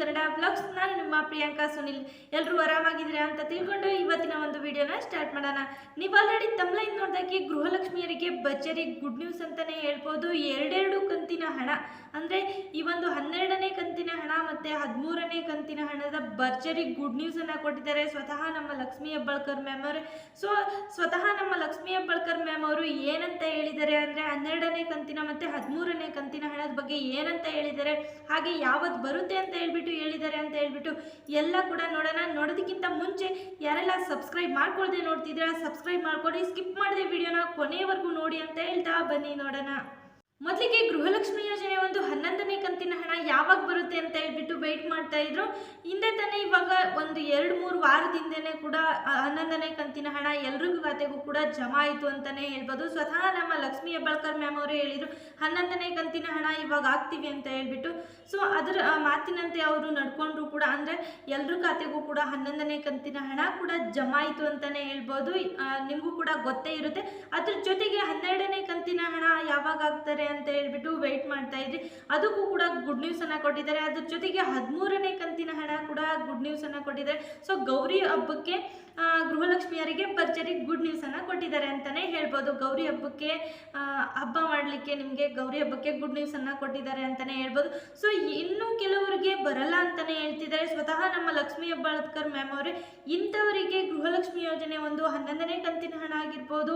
Kannada blogs ನಾನು ನಿಮ್ಮ ಪ್ರಿಯಾಂಕಾ, ಸುನಿಲ್ ಎಲ್ಲರೂ ಆರಾಮಾಗಿದ್ದೀರಾ ಅಂತ ತಿಳ್ಕೊಂಡು ಇವತ್ತಿನ ಒಂದು ವಿಡಿಯೋನ ಸ್ಟಾರ್ಟ್ ಮಾಡೋಣ. ನೀವು ಆಲ್ರೆಡಿ ತಮ್ಲೈನ್ ನೋಡಿದಾಗೆ ಗೃಹಲಕ್ಷ್ಮಿಯರಿಗೆ ಭರ್ಜರಿ ಗುಡ್ ನ್ಯೂಸ್ ಅಂತಲೇ ಹೇಳ್ಬೋದು. ಎರಡೆರಡು ಕಂತಿನ ಹಣ, ಅಂದರೆ ಈ ಒಂದು ಹನ್ನೆರಡನೇ ಕಂತಿನ ಹಣ ಮತ್ತು ಹದಿಮೂರನೇ ಕಂತಿನ ಹಣದ ಭರ್ಜರಿ ಗುಡ್ ನ್ಯೂಸನ್ನು ಕೊಟ್ಟಿದ್ದಾರೆ. ಸ್ವತಃ ನಮ್ಮ ಲಕ್ಷ್ಮೀ ಹೆಬ್ಬಾಳ್ಕರ್ ಮ್ಯಾಮ್ ಅವರು. ಸೊ ಸ್ವತಃ ನಮ್ಮ ಲಕ್ಷ್ಮೀ ಹೆಬ್ಬಾಳ್ಕರ್ ಮ್ಯಾಮ್ ಅವರು ಏನಂತ ಹೇಳಿದ್ದಾರೆ ಅಂದರೆ ಹನ್ನೆರಡನೇ ಕಂತಿನ ಮತ್ತು ಹದಿಮೂರನೇ ಕಂತಿನ ಹಣದ ಬಗ್ಗೆ ಏನಂತ ಹೇಳಿದ್ದಾರೆ, ಹಾಗೆ ಯಾವತ್ತು ಬರುತ್ತೆ ಅಂತ ಹೇಳ್ಬಿಟ್ಟು ಹೇಳಿದ್ದಾರೆ ಅಂತ ಹೇಳ್ಬಿಟ್ಟು ಎಲ್ಲ ಕೂಡ ನೋಡೋಣ. ನೋಡೋದಕ್ಕಿಂತ ಮುಂಚೆ ಯಾರೆಲ್ಲ ಸಬ್ಸ್ಕ್ರೈಬ್ ಮಾಡ್ಕೊಳ್ದೆ ನೋಡ್ತಿದ್ದೀರಾ ಸಬ್ಸ್ಕ್ರೈಬ್ ಮಾಡ್ಕೊಳ್ಳಿ ಸ್ಕಿಪ್ ಮಾಡಿದೆ ವಿಡಿಯೋನ ಕೊನೆಯವರೆಗೂ ನೋಡಿ ಅಂತ ಹೇಳ್ತಾ ಬನ್ನಿ ನೋಡೋಣ. ಮೊದಲಿಗೆ ಗೃಹಲಕ್ಷ್ಮಿ ಯೋಜನೆ ಒಂದು ಹನ್ನೊಂದನೇ ಕಂತಿನ ಹಣ ಯಾವಾಗ ಬರುತ್ತೆ ಅಂತ ಹೇಳ್ಬಿಟ್ಟು ವೆಯ್ಟ್ ಮಾಡ್ತಾ ಇದ್ರು. ಹಿಂದೆ ತಾನೇ ಇವಾಗ ಒಂದು ಎರಡು ಮೂರು ವಾರದಿಂದನೇ ಕೂಡ ಹನ್ನೊಂದನೇ ಕಂತಿನ ಹಣ ಎಲ್ರಿಗೂ ಖಾತೆಗೂ ಕೂಡ ಜಮಾ ಆಯಿತು ಅಂತಲೇ ಹೇಳ್ಬೋದು. ಸ್ವತಃ ನಮ್ಮ ಲಕ್ಷ್ಮಿ ಹೆಬ್ಬಾಳ್ಕರ್ ಮ್ಯಾಮ್ ಅವರು ಹೇಳಿದರು, ಹನ್ನೊಂದನೇ ಕಂತಿನ ಹಣ ಇವಾಗ ಆಗ್ತೀವಿ ಅಂತ ಹೇಳ್ಬಿಟ್ಟು. ಸೊ ಅದರ ಮಾತಿನಂತೆ ಅವರು ನಡ್ಕೊಂಡ್ರು ಕೂಡ ಅಂದರೆ ಎಲ್ರ ಖಾತೆಗೂ ಕೂಡ ಹನ್ನೊಂದನೇ ಕಂತಿನ ಹಣ ಕೂಡ ಜಮಾಯಿತು ಅಂತಾನೆ ಹೇಳ್ಬೋದು. ನಿಮಗೂ ಕೂಡ ಗೊತ್ತೇ ಇರುತ್ತೆ. ಅದ್ರ ಜೊತೆಗೆ ಹನ್ನೆರಡನೇ ಕಂತಿನ ಹಣ ಯಾವಾಗ ಆಗ್ತಾರೆ ಅಂತ ಹೇಳ್ಬಿಟ್ಟು ವೆಯ್ಟ್ ಮಾಡ್ತಾ ಇದ್ರಿ. ಅದಕ್ಕೂ ಕೂಡ ಗುಡ್ ನ್ಯೂಸನ್ನು ಕೊಟ್ಟಿದ್ದಾರೆ. ಅದ್ರ ಜೊತೆಗೆ ಹದಿಮೂರನೇ ಕಂತಿನ ಹಣ ಕೂಡ ಗುಡ್ ನ್ಯೂಸನ್ನು ಕೊಟ್ಟಿದ್ದಾರೆ. ಸೊ ಗೌರಿ ಹಬ್ಬಕ್ಕೆ ಗೃಹಲಕ್ಷ್ಮಿಯರಿಗೆ ಭರ್ಜರಿ ಗುಡ್ ನ್ಯೂಸನ್ನು ಕೊಟ್ಟಿದ್ದಾರೆ ಅಂತಲೇ ಹೇಳ್ಬೋದು. ಗೌರಿ ಹಬ್ಬಕ್ಕೆ ಹಬ್ಬ ಮಾಡಲಿಕ್ಕೆ ನಿಮಗೆ ಗೌರಿ ಹಬ್ಬಕ್ಕೆ ಗುಡ್ ನ್ಯೂಸನ್ನು ಕೊಟ್ಟಿದ್ದಾರೆ ಅಂತಲೇ ಹೇಳ್ಬೋದು. ಸೊ ಇನ್ನು ಕೆಲವರಿಗೆ ಬರಲ್ಲ ಅಂತಲೇ ಹೇಳ್ತಿದ್ದಾರೆ. ಸ್ವತಃ ನಮ್ಮ ಲಕ್ಷ್ಮಿ ಹೆಬ್ಬಾಳ್ಕರ್ ಮ್ಯಾಮ್ ಅವರೇ, ಇಂಥವರಿಗೆ ಗೃಹಲಕ್ಷ್ಮಿ ಯೋಜನೆ ಒಂದು ಹನ್ನೊಂದನೇ ಕಂತಿನ ಹಣ ಆಗಿರ್ಬೋದು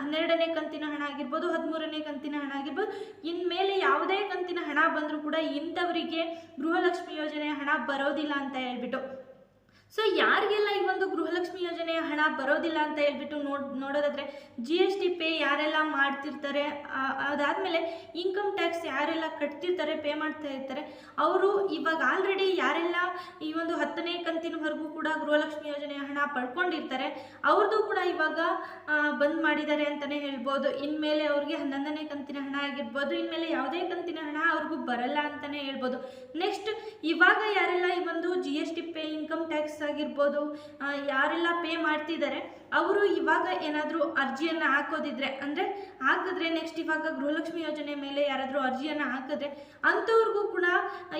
ಹನ್ನೆರಡನೇ ಕಂತಿನ ಹಣ ಆಗಿರ್ಬೋದು, ಹದಿಮೂರನೇ ಕಂತಿನ ಹಣ ಆಗಿರ್ಬೋದು, ಇನ್ಮೇಲೆ ಯಾವುದೇ ಕಂತಿನ ಹಣ ಬಂದರೂ ಕೂಡ ಇಂಥವರಿಗೆ ಗೃಹಲಕ್ಷ್ಮಿ ಯೋಜನೆ ಹಣ ಬರೋದಿಲ್ಲ ಅಂತ ಹೇಳ್ಬಿಟ್ಟು. ಸೊ ಯಾರಿಗೆಲ್ಲ ಈ ಒಂದು ಗೃಹಲಕ್ಷ್ಮಿ ಯೋಜನೆಯ ಹಣ ಬರೋದಿಲ್ಲ ಅಂತ ಹೇಳ್ಬಿಟ್ಟು ನೋಡ್, ನೋಡೋದಾದ್ರೆ ಜಿ ಎಸ್ ಟಿ ಪೇ ಯಾರೆಲ್ಲ ಮಾಡ್ತಿರ್ತಾರೆ ಅದಾದಮೇಲೆ ಇನ್ಕಮ್ ಟ್ಯಾಕ್ಸ್ ಯಾರೆಲ್ಲ ಕಟ್ತಿರ್ತಾರೆ ಪೇ ಮಾಡ್ತಾ ಇರ್ತಾರೆ, ಅವರು ಇವಾಗ ಆಲ್ರೆಡಿ ಯಾರೆಲ್ಲ ಈ ಒಂದು ಹತ್ತನೇ ಕಂತಿನವರೆಗೂ ಕೂಡ ಗೃಹಲಕ್ಷ್ಮಿ ಯೋಜನೆಯ ಹಣ ಪಡ್ಕೊಂಡಿರ್ತಾರೆ ಅವ್ರದ್ದು ಕೂಡ ಇವಾಗ ಬಂದ್ ಮಾಡಿದ್ದಾರೆ ಅಂತಲೇ ಹೇಳ್ಬೋದು. ಇನ್ಮೇಲೆ ಅವ್ರಿಗೆ ಹನ್ನೊಂದನೇ ಕಂತಿನ ಹಣ ಆಗಿರ್ಬೋದು, ಇನ್ಮೇಲೆ ಯಾವುದೇ ಕಂತಿನ ಹಣ ಅವ್ರಿಗೂ ಬರಲ್ಲ ಅಂತಲೇ ಹೇಳ್ಬೋದು. ನೆಕ್ಸ್ಟ್ ಇವಾಗ ಯಾರೆಲ್ಲ ಈ ಒಂದು G S T pay income tax ಆಗಿರ್ಬೋದು ಆ, ಯಾರೆಲ್ಲ ಪೇ ಮಾಡ್ತಿದ್ದಾರೆ ಅವರು ಇವಾಗ ಏನಾದರೂ ಅರ್ಜಿಯನ್ನು ಹಾಕೋದಿದ್ರೆ ಅಂದರೆ ಹಾಕಿದ್ರೆ ನೆಕ್ಸ್ಟ್ ಇವಾಗ ಗೃಹಲಕ್ಷ್ಮಿ ಯೋಜನೆ ಮೇಲೆ ಯಾರಾದರೂ ಅರ್ಜಿಯನ್ನು ಹಾಕಿದ್ರೆ ಅಂಥವ್ರಿಗೂ ಕೂಡ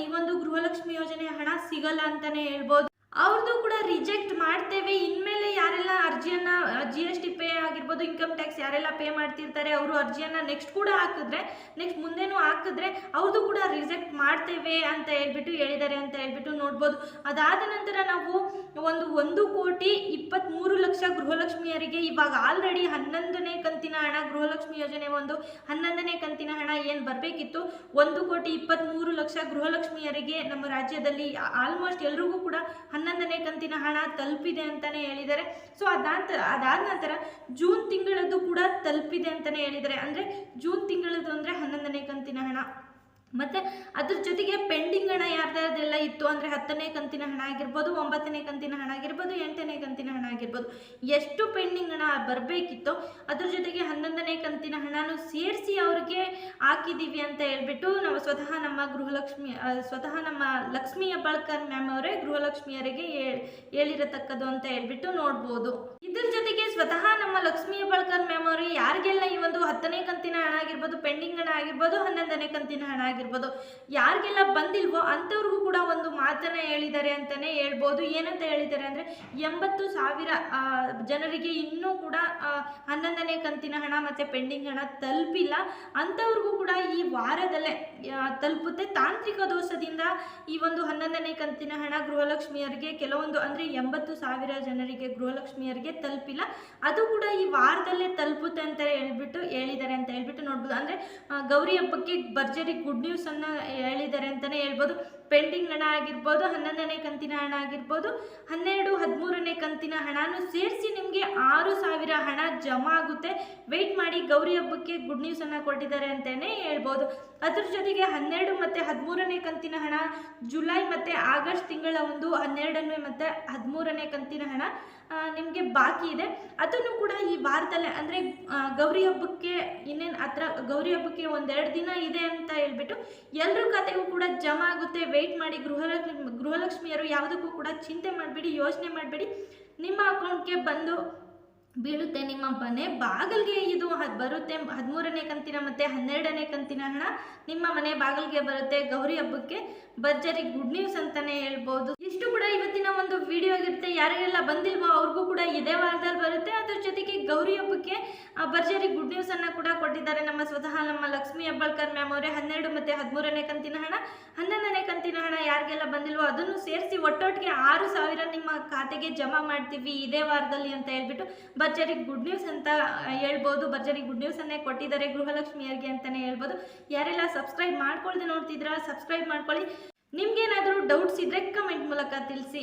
ಈ ಒಂದು ಗೃಹಲಕ್ಷ್ಮಿ ಯೋಜನೆ ಹಣ ಸಿಗಲ್ಲ ಅಂತಲೇ ಹೇಳ್ಬೋದು. ಅವ್ರದ್ದು ಕೂಡ ರಿಜೆಕ್ಟ್ ಮಾಡ್ತೇವೆ ಇನ್ಮೇಲೆ ಯಾರೆಲ್ಲ ಅರ್ಜಿಯನ್ನು ಜಿ ಎಸ್ ಆಗಿರ್ಬೋದು ಇನ್ಕಮ್ ಟ್ಯಾಕ್ಸ್ ಯಾರೆಲ್ಲ ಪೇ ಮಾಡ್ತಿರ್ತಾರೆ, ಅವರು ಅರ್ಜಿಯನ್ನು ನೆಕ್ಸ್ಟ್ ಕೂಡ ಹಾಕಿದ್ರೆ ನೆಕ್ಸ್ಟ್ ಮುಂದೆನೂ ಹಾಕಿದ್ರೆ ಅವ್ರದ್ದು ಕೂಡ ರಿಜೆಕ್ಟ್ ಮಾಡ್ತೇವೆ ಅಂತ ಹೇಳ್ಬಿಟ್ಟು ಹೇಳಿದ್ದಾರೆ ಅಂತ ಹೇಳ್ಬಿಟ್ಟು ನೋಡ್ಬೋದು. ಅದಾದ ನಂತರ ನಾವು ಒಂದು ಒಂದು ಕೋಟಿ ಇಪ್ಪತ್ತ್ಮೂರು ಲಕ್ಷ ಗೃಹಲಕ್ಷ್ಮಿಯರಿಗೆ ಇವಾಗ ಆಲ್ರೆಡಿ ಹನ್ನೊಂದನೇ ಕಂತಿನ ಹಣ, ಗೃಹಲಕ್ಷ್ಮಿ ಯೋಜನೆ ಒಂದು ಹನ್ನೊಂದನೇ ಕಂತಿನ ಹಣ ಏನು ಬರಬೇಕಿತ್ತು? ಒಂದು ಕೋಟಿ ಇಪ್ಪತ್ತ್ಮೂರು ಲಕ್ಷ ಗೃಹಲಕ್ಷ್ಮಿಯರಿಗೆ ನಮ್ಮ ರಾಜ್ಯದಲ್ಲಿ ಆಲ್ಮೋಸ್ಟ್ ಎಲ್ರಿಗೂ ಕೂಡ ಹನ್ನೊಂದನೇ ಕಂತಿನ ಹಣ ತಲುಪಿದೆ ಅಂತಲೇ ಹೇಳಿದ್ದಾರೆ. ಸೊ ಅದಾದ ಅದಾದ ನಂತರ ಜೂನ್ ತಿಂಗಳದ್ದು ಕೂಡ ತಲುಪಿದೆ ಅಂತಲೇ ಹೇಳಿದರೆ ಅಂದರೆ ಜೂನ್ ತಿಂಗಳದ್ದು ಅಂದರೆ ಹನ್ನೊಂದನೇ ಕಂತಿನ ಹಣ. ಮತ್ತು ಅದ್ರ ಜೊತೆಗೆ ಪೆಂಡಿಂಗ್ ಹಣ ಯಾರ್ದಾರ್ದೆಲ್ಲ ಇತ್ತು ಅಂದರೆ ಹತ್ತನೇ ಕಂತಿನ ಹಣ ಆಗಿರ್ಬೋದು, ಒಂಬತ್ತನೇ ಕಂತಿನ ಹಣ ಆಗಿರ್ಬೋದು, ಎಂಟನೇ ಕಂತಿನ ಹಣ ಆಗಿರ್ಬೋದು. ಎಷ್ಟು ಪೆಂಡಿಂಗ್ ಹಣ ಬರಬೇಕಿತ್ತು ಅದ್ರ ಜೊತೆಗೆ ಹನ್ನೊಂದನೇ ಕಂತಿನ ಹಣನೂ ಸೇರಿಸಿ ಅವ್ರಿಗೆ ಹಾಕಿದ್ದೀವಿ ಅಂತ ಹೇಳ್ಬಿಟ್ಟು ನಾವು ಸ್ವತಃ ನಮ್ಮ ಗೃಹಲಕ್ಷ್ಮಿ ಸ್ವತಃ ನಮ್ಮ ಲಕ್ಷ್ಮಿ ಹೆಬ್ಬಾಳ್ಕರ್ ಮ್ಯಾಮ್ ಅವರೇ ಗೃಹಲಕ್ಷ್ಮಿಯರಿಗೆ ಹೇಳ್- ಹೇಳಿರತಕ್ಕದ್ದು ಅಂತ ಹೇಳ್ಬಿಟ್ಟು ನೋಡ್ಬೋದು. ಇದ್ರ ಜೊತೆಗೆ ಸ್ವತಃ ನಮ್ಮ ಲಕ್ಷ್ಮೀ ಹೆಬ್ಬಾಳ್ಕರ್ ಮ್ಯಾಮ್ ಅವರು ಯಾರಿಗೆಲ್ಲ ಒಂದು ಹತ್ತನೇ ಕಂತಿನ ಹಣ ಆಗಿರ್ಬೋದು, ಪೆಂಡಿಂಗ್ ಹಣ ಆಗಿರ್ಬೋದು, ಹನ್ನೊಂದನೇ ಕಂತಿನ ಹಣ ಆಗಿರ್ಬೋದು, ಯಾರಿಗೆಲ್ಲ ಬಂದಿಲ್ವೋ ಅಂಥವ್ರಿಗೂ ಕೂಡ ಒಂದು ಮಾತನ್ನ ಹೇಳಿದ್ದಾರೆ ಅಂತಲೇ ಹೇಳ್ಬೋದು. ಏನಂತ ಹೇಳಿದ್ದಾರೆ ಅಂದರೆ ಎಂಬತ್ತು ಸಾವಿರ ಜನರಿಗೆ ಇನ್ನೂ ಕೂಡ ಹನ್ನೊಂದನೇ ಕಂತಿನ ಹಣ ಮತ್ತು ಪೆಂಡಿಂಗ್ ಹಣ ತಲುಪಿಲ್ಲ. ಅಂಥವ್ರಿಗೂ ಕೂಡ ಈ ವಾರದಲ್ಲೇ ತಲುಪುತ್ತೆ. ತಾಂತ್ರಿಕ ದೋಷದಿಂದ ಈ ಒಂದು ಹನ್ನೊಂದನೇ ಕಂತಿನ ಹಣ ಗೃಹಲಕ್ಷ್ಮಿಯರಿಗೆ, ಕೆಲವೊಂದು ಅಂದರೆ ಎಂಬತ್ತು ಸಾವಿರ ಜನರಿಗೆ ಗೃಹಲಕ್ಷ್ಮಿಯರಿಗೆ ತಲುಪಿಲ್ಲ. ಅದು ಕೂಡ ಈ ವಾರದಲ್ಲೇ ತಲುಪುತ್ತೆ ಅಂತ ಹೇಳ್ಬಿಟ್ಟು ಹೇಳಿದ್ದಾರೆ ಅಂತ ಹೇಳ್ಬಿಟ್ಟು ನೋಡ್ಬೋದು. ಅಂದರೆ ಗೌರಿ ಹಬ್ಬಕ್ಕೆ ಭರ್ಜರಿ ಗುಡ್ ನ್ಯೂಸನ್ನು ಹೇಳಿದ್ದಾರೆ ಅಂತಲೇ ಹೇಳ್ಬೋದು. ಪೆಂಡಿಂಗ್ ಹಣ ಆಗಿರ್ಬೋದು, ಹನ್ನೊಂದನೇ ಕಂತಿನ ಹಣ ಆಗಿರ್ಬೋದು, ಹನ್ನೆರಡು, ಹದಿಮೂರನೇ ಕಂತಿನ ಹಣನೂ ಸೇರಿಸಿ ನಿಮಗೆ ಆರು ಸಾವಿರ ಹಣ ಜಮಾ ಆಗುತ್ತೆ. ವೆಯ್ಟ್ ಮಾಡಿ ಗೌರಿ ಹಬ್ಬಕ್ಕೆ ಗುಡ್ ನ್ಯೂಸನ್ನು ಕೊಟ್ಟಿದ್ದಾರೆ ಅಂತಲೇ ಹೇಳ್ಬೋದು. ಅದ್ರ ಜೊತೆಗೆ ಹನ್ನೆರಡು ಮತ್ತು ಹದಿಮೂರನೇ ಕಂತಿನ ಹಣ, ಜುಲೈ ಮತ್ತು ಆಗಸ್ಟ್ ತಿಂಗಳ ಒಂದು ಹನ್ನೆರಡನೇ ಮತ್ತು ಹದಿಮೂರನೇ ಕಂತಿನ ಹಣ ನಿಮಗೆ ಬಾಕಿ ಇದೆ. ಅದನ್ನು ಕೂಡ ಈ ವಾರದಲ್ಲೇ, ಅಂದರೆ ಗೌರಿ ಹಬ್ಬಕ್ಕೆ ಇನ್ನೇನು ಹತ್ರ, ಗೌರಿ ಹಬ್ಬಕ್ಕೆ ಒಂದೆರಡು ದಿನ ಇದೆ ಅಂತ ಹೇಳ್ಬಿಟ್ಟು ಎಲ್ಲರ ಖಾತೆಗೂ ಕೂಡ ಜಮಾ ಆಗುತ್ತೆ. ವೆಯ್ಟ್ ಮಾಡಿ ಗೃಹಲಕ್ಷ್ಮಿ ಗೃಹಲಕ್ಷ್ಮಿಯರು ಯಾವುದಕ್ಕೂ ಕೂಡ ಚಿಂತೆ ಮಾಡಬೇಡಿ, ಯೋಚನೆ ಮಾಡಬೇಡಿ. ನಿಮ್ಮ ಅಕೌಂಟ್ಗೆ ಬಂದು ಬೀಳುತ್ತೆ ನಿಮ್ಮ ಮನೆ ಬಾಗಿಲಿಗೆ ಇದು ಬರುತ್ತೆ ಹದಿಮೂರನೇ ಕಂತಿನ ಮತ್ತು ಹನ್ನೆರಡನೇ ಕಂತಿನ ಹಣ ನಿಮ್ಮ ಮನೆ ಬಾಗಿಲಿಗೆ ಬರುತ್ತೆ ಗೌರಿ ಹಬ್ಬಕ್ಕೆ. ಭರ್ಜರಿ ಗುಡ್ ನ್ಯೂಸ್ ಅಂತಾನೆ ಹೇಳ್ಬೋದು. ಇಷ್ಟು ವಿಡಿಯೋ ಆಗಿರುತ್ತೆ, ಯಾರಿಗೆಲ್ಲ ಬಂದಿಲ್ವೋ ಅವ್ರಿಗೂ ಕೂಡ ಇದೇ ವಾರದಲ್ಲಿ ಬರುತ್ತೆ. ಅದ್ರ ಜೊತೆಗೆ ಗೌರಿ ಹಬ್ಬಕ್ಕೆ ಭರ್ಜರಿ ಗುಡ್ ನ್ಯೂಸ್ ಅನ್ನ ಕೂಡ ಕೊಟ್ಟಿದ್ದಾರೆ. ನಮ್ಮ ಸ್ವತಃ ನಮ್ಮ ಲಕ್ಷ್ಮಿ ಹೆಬ್ಬಾಳ್ಕರ್ ಮ್ಯಾಮ್ ಅವರೇ, ಹನ್ನೆರಡು ಮತ್ತು ಹದಿಮೂರನೇ ಕಂತಿನ ಹಣ. ಹನ್ನೊಂದನೇ ಕಂತಿನ ಹಣ ಯಾರಿಗೆಲ್ಲ ಬಂದಿಲ್ವೋ ಅದನ್ನು ಸೇರಿಸಿ ಒಟ್ಟೊಟ್ಟಿಗೆ ಆರು ಸಾವಿರ ನಿಮ್ಮ ಖಾತೆಗೆ ಜಮಾ ಮಾಡ್ತೀವಿ ಇದೇ ವಾರದಲ್ಲಿ ಅಂತ ಹೇಳ್ಬಿಟ್ಟು ಭರ್ಜರಿ ಗುಡ್ ನ್ಯೂಸ್ ಅಂತ ಹೇಳ್ಬೋದು. ಭರ್ಜರಿ ಗುಡ್ ನ್ಯೂಸ್ ಅನ್ನೇ ಕೊಟ್ಟಿದ್ದಾರೆ ಗೃಹಲಕ್ಷ್ಮಿಯರಿಗೆ ಅಂತಾನೆ ಹೇಳ್ಬೋದು. ಯಾರೆಲ್ಲ ಸಬ್ಸ್ಕ್ರೈಬ್ ಮಾಡ್ಕೊಳ್ದೆ ನೋಡ್ತಿದ್ರ ಸಬ್ಸ್ಕ್ರೈಬ್ ಮಾಡ್ಕೊಳ್ಳಿ. ನಿಮ್ಗೇನಾದರೂ ಡೌಟ್ಸ್ ಇದ್ರೆ ಕಮೆಂಟ್ ಮೂಲಕ ತಿಳಿಸಿ.